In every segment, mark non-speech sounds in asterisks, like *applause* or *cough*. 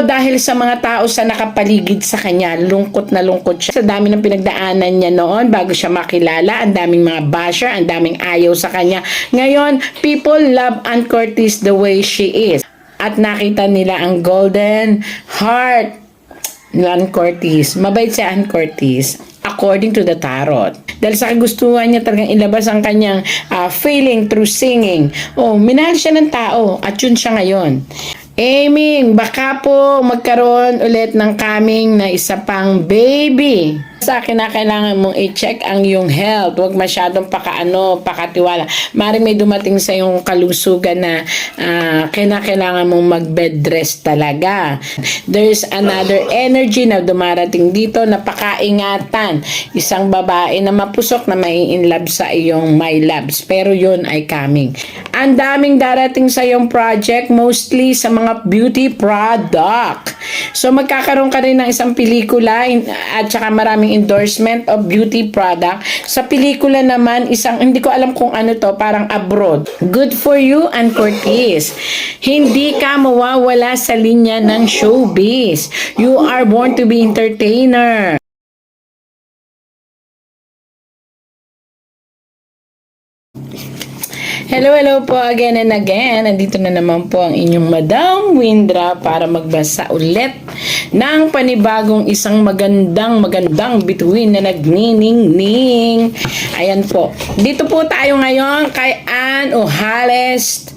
Dahil sa mga tao sa nakapaligid sa kanya, lungkot na lungkot siya. Sa dami ng pinagdaanan niya noon bago siya makilala, ang daming mga basher, ang daming ayaw sa kanya. Ngayon, people love Ann Curtis the way she is. At nakita nila ang golden heart ni Ann Curtis. Mabait si Ann Curtis according to the tarot. Dahil sa kagustuhan niya talagang ilabas ang kanyang ah, feeling through singing. Oh, minahal siya ng tao at yun siya ngayon. Aiming, baka po magkaroon ulit ng kaming na isa pang baby. Sa akin na kailangan mong i-check ang iyong health. Huwag masyadong pakaano, pakatiwala. Mari may dumating sa iyong kalusugan na ah, kailangan mong mag-bed rest talaga. There's another energy na dumarating dito na pakaingatan. Isang babae na mapusok na may in love sa iyong my loves. Pero yun ay coming. Ang daming darating sa iyong project, mostly sa mga beauty product. So magkakaroon ka rin ng isang pelikula at saka maraming endorsement of beauty product. Sa pelikula naman, isang, hindi ko alam kung ano to, parang abroad. Good for you and Curtis. Hindi ka mawawala sa linya ng showbiz. You are born to be entertainer. Hello, hello po again and again. Nandito na naman po ang inyong Madam Windra para magbasa ulit ng panibagong isang magandang magandang bituin na nagniningning. Ayan po. Dito po tayo ngayon kay Ann O'Hales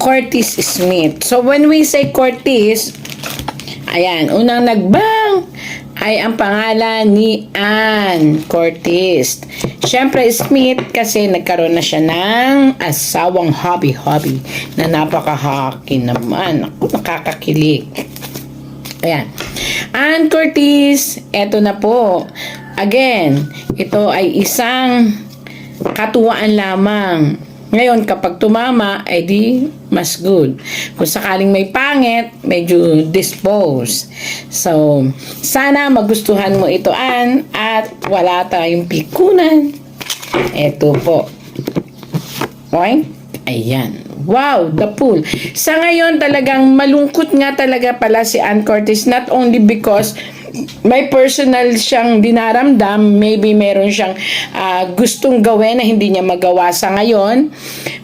Curtis Smith. So when we say Curtis, ayan, unang nagbang ay ang pangalan ni Ann Curtis. Siyempre, Smith kasi nagkaroon na siya ng asawang hobby-hobby na napakahaki naman. Ako, nakakakilig. Ayan. Ann Curtis, eto na po. Again, ito ay isang katuwaan lamang. Ngayon, kapag tumama, ay di mas good. Kung sakaling may pangit, medyo dispose. So, sana magustuhan mo ito, Ann, at wala tayong pikunan. Ito po. Okay? Ayan. Wow, the pool. Sa ngayon talagang malungkot nga talaga pala si Ann Curtis not only because may personal siyang dinaramdam, maybe meron siyang ah, gustong gawin na hindi niya magawa sa ngayon.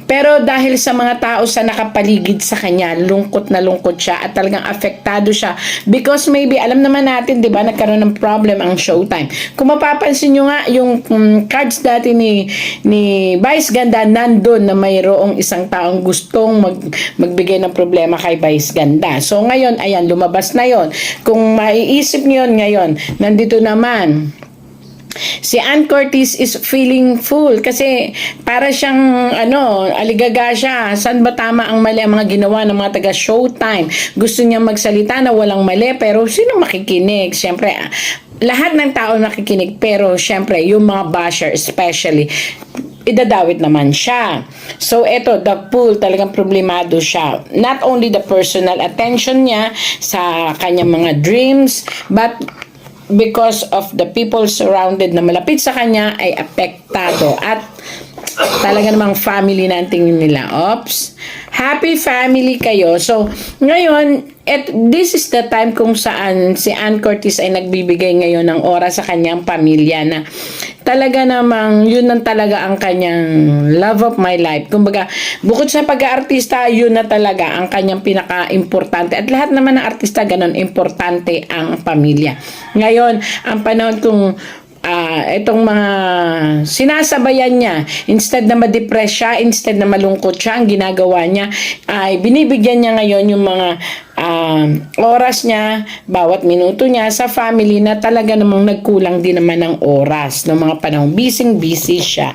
Pero dahil sa mga tao sa nakapaligid sa kanya, lungkot na lungkot siya at talagang apektado siya. Because maybe, alam naman natin, di ba, nagkaroon ng problem ang showtime. Kung mapapansin nyo nga, yung mm, cards dati ni, ni Vice Ganda, nandun na mayroong isang taong gustong mag, magbigay ng problema kay Vice Ganda. So ngayon, ayan, lumabas na yon Kung maiisip nyo yun ngayon, nandito naman, Si Ann Curtis is feeling full kasi para siyang ano, aligaga siya. Saan ba tama ang mali ang mga ginawa ng mga taga Showtime? Gusto niya magsalita na walang mali pero sino makikinig? Siyempre, ah, lahat ng tao nakikinig pero siyempre yung mga basher especially idadawit naman siya. So, eto, the pool, talagang problemado siya. Not only the personal attention niya sa kanyang mga dreams, but because of the people surrounded na malapit sa kanya ay apektado. At talaga namang family na ang tingin nila. Ops. Happy family kayo. So, ngayon, at this is the time kung saan si Ann Curtis ay nagbibigay ngayon ng oras sa kanyang pamilya na talaga namang yun ang talaga ang kanyang love of my life. Kumbaga, bukod sa pag-aartista, yun na talaga ang kanyang pinaka-importante. At lahat naman ng artista, ganun, importante ang pamilya. Ngayon, ang panahon kung ah itong mga sinasabayan niya instead na ma-depress siya instead na malungkot siya ang ginagawa niya ay binibigyan niya ngayon yung mga ah, oras niya bawat minuto niya sa family na talaga namang nagkulang din naman ng oras ng mga panahon. Busy busy siya.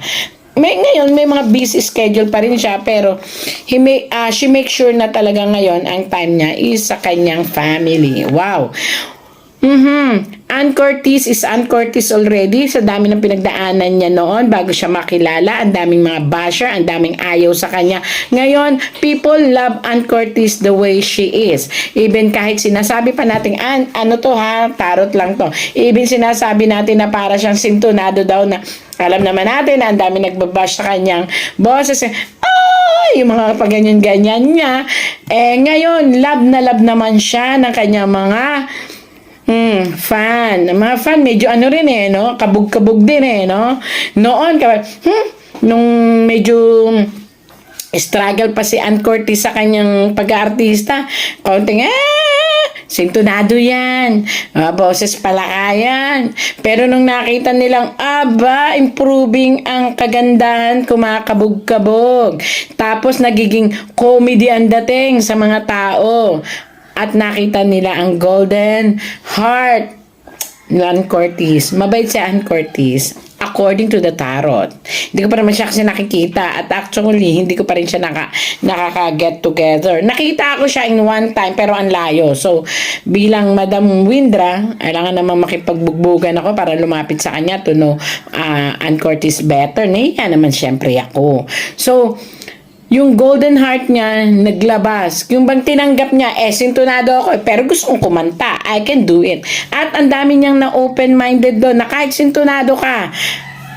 May ngayon may mga busy schedule pa rin siya pero he may, ah, she make sure na talaga ngayon ang time niya is sa kanyang family. Wow Mhm. Ann Curtis is Ann Curtis already. Sa dami ng pinagdaanan niya noon bago siya makilala. Ang daming mga basher, ang daming ayaw sa kanya. Ngayon, people love Ann Curtis the way she is. Even kahit sinasabi pa natin, Ann, ano to ha, tarot lang to. Even sinasabi natin na para siyang sintonado daw na alam naman natin na ang dami nagbabash sa kanyang boses. Ah, yung mga paganyan-ganyan niya. Eh, ngayon, love na love naman siya ng kanyang mga Hmm, fan. Mga fan, medyo ano rin eh, no? Kabog-kabog din eh, no? Noon, kapag, hmm, nung medyo struggle pa si Ann Curtis sa kanyang pag-aartista, konting, ah, sintonado yan. Mga boses palakayan. Pero nung nakita nilang, aba, improving ang kagandahan, kumakabog-kabog. Tapos nagiging comedy ang dating sa mga tao. At nakita nila ang golden heart ni Ann Curtis. Mabait si Ann Curtis according to the tarot. Hindi ko pa naman siya kasi nakikita at actually hindi ko pa rin siya naka, nakaka-get together. Nakita ko siya in one time pero ang layo. So bilang Madam Windra, kailangan naman makipagbugbugan ako para lumapit sa kanya to know uh, Ann Curtis better. Nahiya naman syempre ako. So yung golden heart niya naglabas. Yung bang tinanggap niya, eh, sintonado ako, eh, pero gusto kong kumanta. I can do it. At ang dami niyang na open-minded doon, na kahit sintonado ka,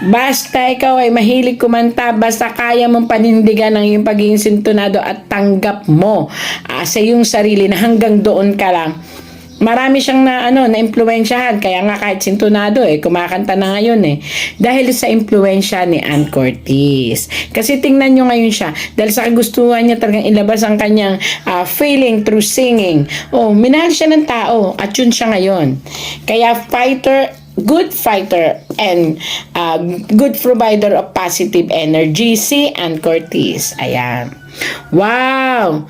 basta ikaw ay mahilig kumanta, basta kaya mong panindigan ang iyong pagiging sintonado at tanggap mo ah, sa iyong sarili na hanggang doon ka lang marami siyang na ano na impluwensyahan kaya nga kahit sintonado eh kumakanta na ngayon eh. Dahil sa impluwensya ni Ann Curtis kasi tingnan nyo ngayon siya dahil sa kagustuhan niya talagang ilabas ang kanyang ah, feeling through singing oh minahal siya ng tao at yun siya ngayon. Kaya fighter good fighter and uh, good provider of positive energy si Ann Curtis ayan. Wow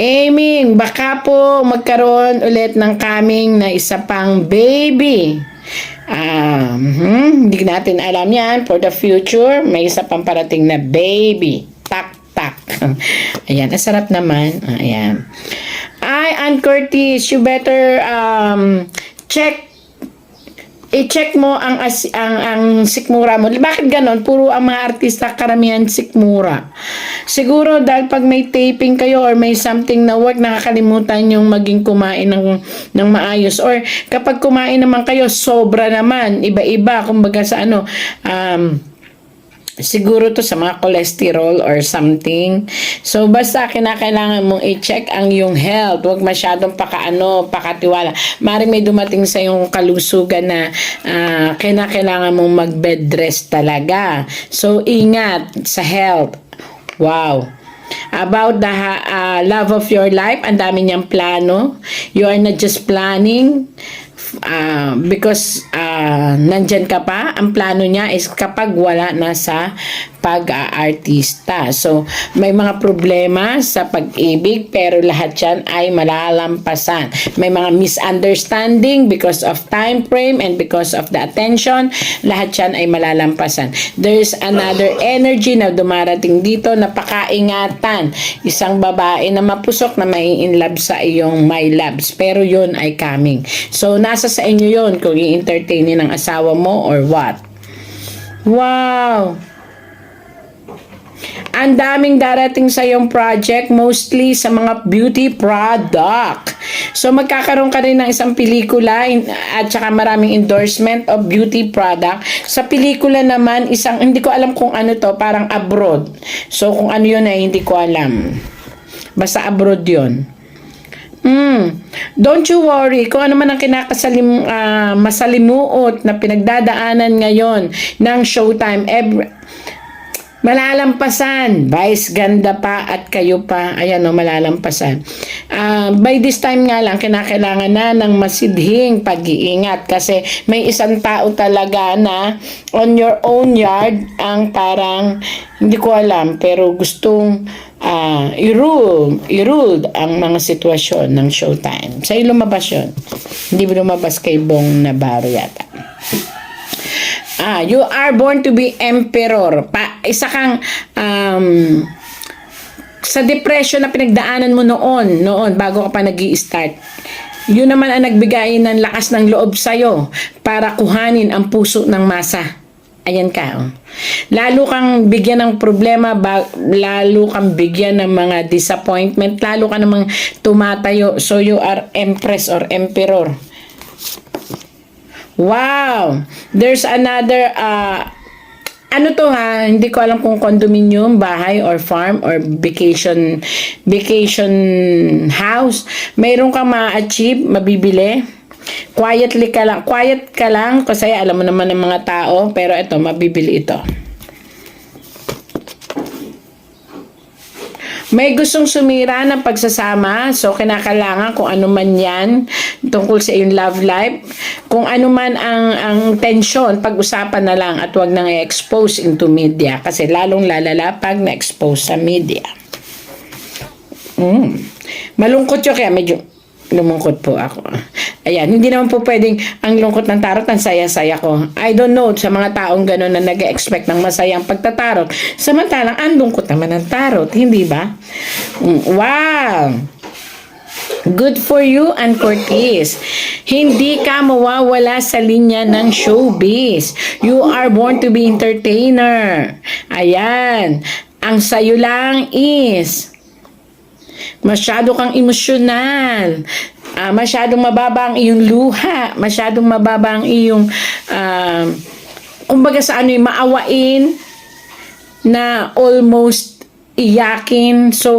Aiming, baka po magkaroon ulit ng kaming na isa pang baby. Um, hindi natin alam yan. For the future, may isa pang parating na baby. Tak, tak. *laughs* Ayan, asarap naman. Ayan. Ay, Ann Curtis, you better um, check i-check mo ang ang ang sikmura mo. Bakit ganon? Puro ang mga artista karamihan sikmura. Siguro dahil pag may taping kayo or may something na work nakakalimutan yung maging kumain ng ng maayos or kapag kumain naman kayo sobra naman iba-iba kumbaga sa ano um siguro to sa mga cholesterol or something. So, basta kinakailangan mong i-check ang yung health. Huwag masyadong pakaano, pakatiwala. Mari may dumating sa yung kalusugan na uh, kinakailangan mong mag-bed rest talaga. So, ingat sa health. Wow. About the uh, love of your life, ang dami niyang plano. You are not just planning uh, because uh, nandyan ka pa, ang plano niya is kapag wala na sa pag-aartista. So, may mga problema sa pag-ibig pero lahat yan ay malalampasan. May mga misunderstanding because of time frame and because of the attention. Lahat yan ay malalampasan. There's another energy na dumarating dito na pakaingatan. Isang babae na mapusok na may in love sa iyong my loves. Pero yun ay coming. So, nasa sa inyo yun kung i-entertainin ng asawa mo or what. Wow! Ang daming darating sa yung project, mostly sa mga beauty product. So magkakaroon ka rin ng isang pelikula at saka maraming endorsement of beauty product. Sa pelikula naman, isang, hindi ko alam kung ano to, parang abroad. So kung ano yun ay hindi ko alam. Basta abroad yun. Mm. Don't you worry kung ano man ang kinakasalim uh, masalimuot na pinagdadaanan ngayon ng Showtime every Malalampasan. Vice, ganda pa at kayo pa. Ayan o, malalampasan. Uh, by this time nga lang, kinakailangan na ng masidhing pag-iingat kasi may isang tao talaga na on your own yard ang parang, hindi ko alam, pero gustong uh, i-rule, i-rule ang mga sitwasyon ng showtime. Sa'yo lumabas yun. Hindi lumabas kay Bong Navarro yata. Ah, you are born to be emperor. Pa, isa kang um, sa depression na pinagdaanan mo noon, noon bago ka pa nag start Yun naman ang nagbigay ng lakas ng loob sa'yo para kuhanin ang puso ng masa. Ayan ka. Oh. Lalo kang bigyan ng problema, ba, lalo kang bigyan ng mga disappointment, lalo ka namang tumatayo. So you are empress or emperor. Wow! There's another, uh, ano to ha, hindi ko alam kung condominium, bahay, or farm, or vacation, vacation house. Mayroon kang ma-achieve, mabibili. Quietly ka lang, quiet ka lang kasi alam mo naman ng mga tao, pero ito, mabibili ito. May gustong sumira ng pagsasama, so kinakailangan kung ano man yan tungkol sa iyong love life. Kung ano man ang, ang tension, pag-usapan na lang at wag nang i-expose into media kasi lalong lalala pag na-expose sa media. Mm. Malungkot yun kaya medyo lumungkot po ako. Ayan, hindi naman po pwedeng ang lungkot ng tarot, ang saya-saya ko. I don't know sa mga taong gano'n na nag-expect ng masayang pagtatarot. Samantalang, ang lungkot naman ng tarot, hindi ba? Mm, Wow! Good for you, Ann Cortez. Hindi ka mawawala sa linya ng showbiz. You are born to be entertainer. Ayan. Ang sayo lang is masyado kang emosyonal. Ah, masyadong mababa ang iyong luha. Masyadong mababa ang iyong um, kumbaga sa ano yung maawain na almost iyakin. So,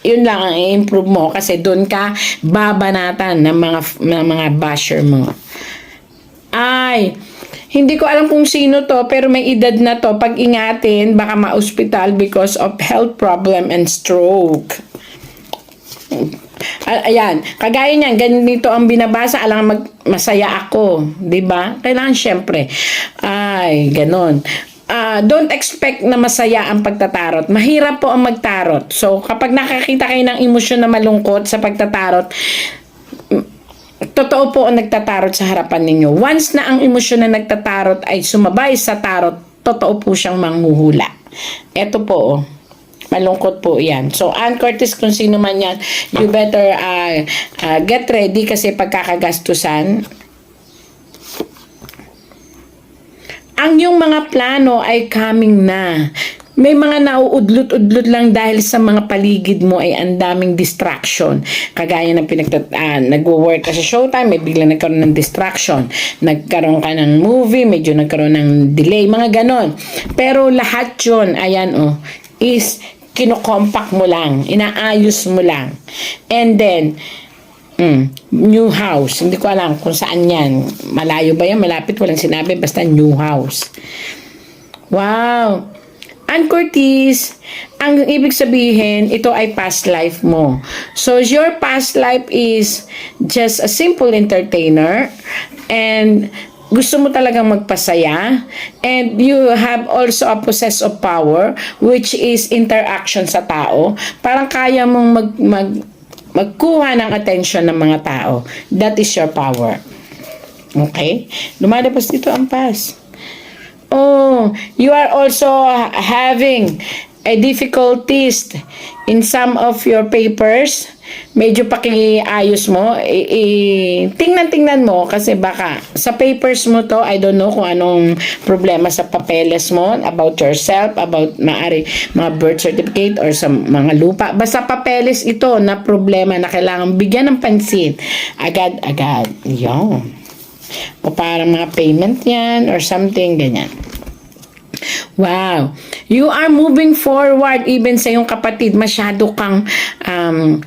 yun lang ang i-improve mo kasi doon ka babanatan ng mga ng mga basher mo. Ay, hindi ko alam kung sino to pero may edad na to. Pag ingatin, baka ma-hospital because of health problem and stroke. Ayan, kagaya niyan, ganito ang binabasa, alam mag masaya ako, 'di ba? Kailangan syempre. Ay, ganon. Ah, don't expect na masaya ang pagtatarot. Mahirap po ang magtarot. So, kapag nakakita kayo ng emosyon na malungkot sa pagtatarot, totoo po ang nagtatarot sa harapan ninyo. Once na ang emosyon na nagtatarot ay sumabay sa tarot, totoo po siyang manghuhula. Ito po, oh. Malungkot po yan. So, Ann Curtis, kung sino man yan, you better uh, uh, get ready kasi pagkakagastusan. Ang yung mga plano ay coming na. May mga nauudlot-udlot lang dahil sa mga paligid mo ay ang daming distraction. Kagaya ng pinagtat ah, nagwo-work ka sa showtime, may biglang nagkaroon ng distraction. Nagkaroon ka ng movie, medyo nagkaroon ng delay, mga ganon. Pero lahat yun, ayan oh, is kinokompact mo lang, inaayos mo lang. And then, Mm, new house. Hindi ko alam kung saan yan. Malayo ba yan? Malapit? Walang sinabi. Basta new house. Wow! Ann Curtis, ang ibig sabihin, ito ay past life mo. So, your past life is just a simple entertainer and gusto mo talagang magpasaya and you have also a possess of power which is interaction sa tao. Parang kaya mong mag, mag magkuha ng attention ng mga tao. That is your power. Okay? Lumalabas dito ang pass. Oh, you are also having a difficulties in some of your papers. Medyo pakiayos mo. I- i- tingnan-tingnan mo kasi baka sa papers mo to, I don't know kung anong problema sa papeles mo about yourself, about maari mga birth certificate or sa mga lupa. Basta papeles ito na problema na kailangan bigyan ng pansin. Agad-agad. Yun. O parang mga payment yan or something, ganyan. Wow. You are moving forward even sa iyong kapatid. Masyado kang um,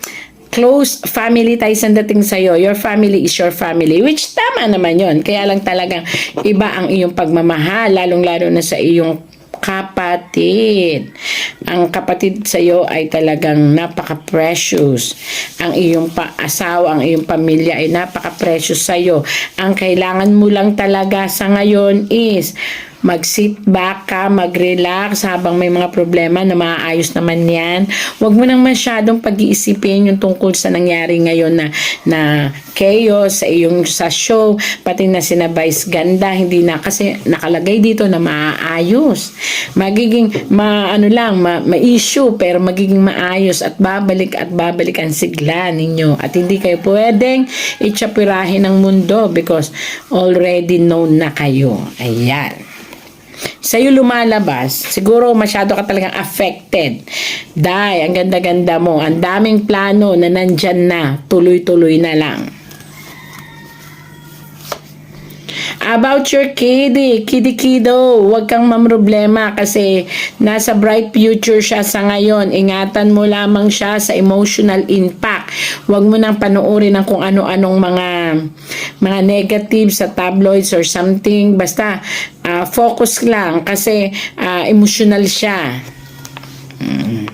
close family ties ang dating sa'yo. Your family is your family. Which tama naman yon Kaya lang talagang iba ang iyong pagmamahal. Lalong-lalo na sa iyong kapatid. Ang kapatid sa iyo ay talagang napaka-precious. Ang iyong pa-asawa, ang iyong pamilya ay napaka-precious sa iyo. Ang kailangan mo lang talaga sa ngayon is mag-sit back ka, mag-relax habang may mga problema na maayos naman yan. Huwag mo nang masyadong pag-iisipin yung tungkol sa nangyari ngayon na, na chaos sa iyong sa show, pati na sina Vice Ganda, hindi na kasi nakalagay dito na maayos. Magiging ma ano lang, ma, ma-issue pero magiging maayos at babalik at babalik ang sigla ninyo. At hindi kayo pwedeng itsapirahin ng mundo because already known na kayo. Ayan. Sa'yo lumalabas, siguro masyado ka talagang affected. Dahil, ang ganda-ganda mo, ang daming plano na nandyan na, tuloy-tuloy na lang. About your kiddy, kiddy kiddo, huwag kang mamroblema kasi nasa bright future siya sa ngayon. Ingatan mo lamang siya sa emotional impact. Huwag mo nang panoorin ng kung ano-anong mga mga negative sa tabloids or something. Basta ah, focus lang kasi ah, emotional siya. Mm.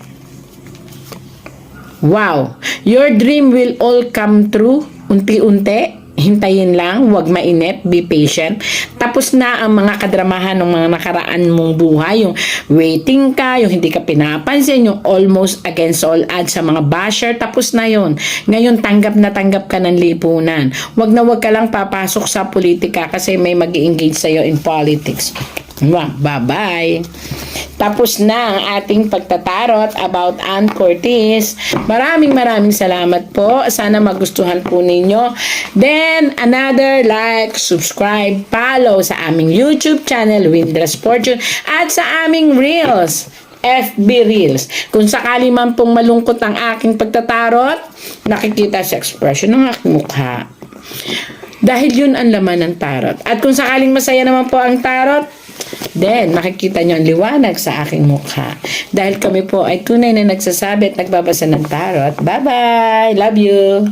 Wow! Your dream will all come true unti-unti. Hintayin lang, huwag mainit, be patient. Tapos na ang mga kadramahan ng mga nakaraan mong buhay, yung waiting ka, yung hindi ka pinapansin, yung almost against all odds sa mga basher, tapos na yon. Ngayon, tanggap na tanggap ka ng lipunan. Huwag na huwag ka lang papasok sa politika kasi may mag engage sa'yo in politics. Bye-bye! Tapos na ang ating pagtatarot about Ann Cortez. Maraming maraming salamat po. Sana magustuhan po ninyo. Then, another like, subscribe, follow sa aming YouTube channel, Windress Fortune, at sa aming Reels. FB Reels. Kung sakali man pong malungkot ang aking pagtatarot, nakikita sa expression ng aking mukha. Dahil yun ang laman ng tarot. At kung sakaling masaya naman po ang tarot, then makikita nyo ang liwanag sa aking mukha. Dahil kami po ay tunay na nagsasabi at nagbabasa ng tarot. Bye-bye! Love you!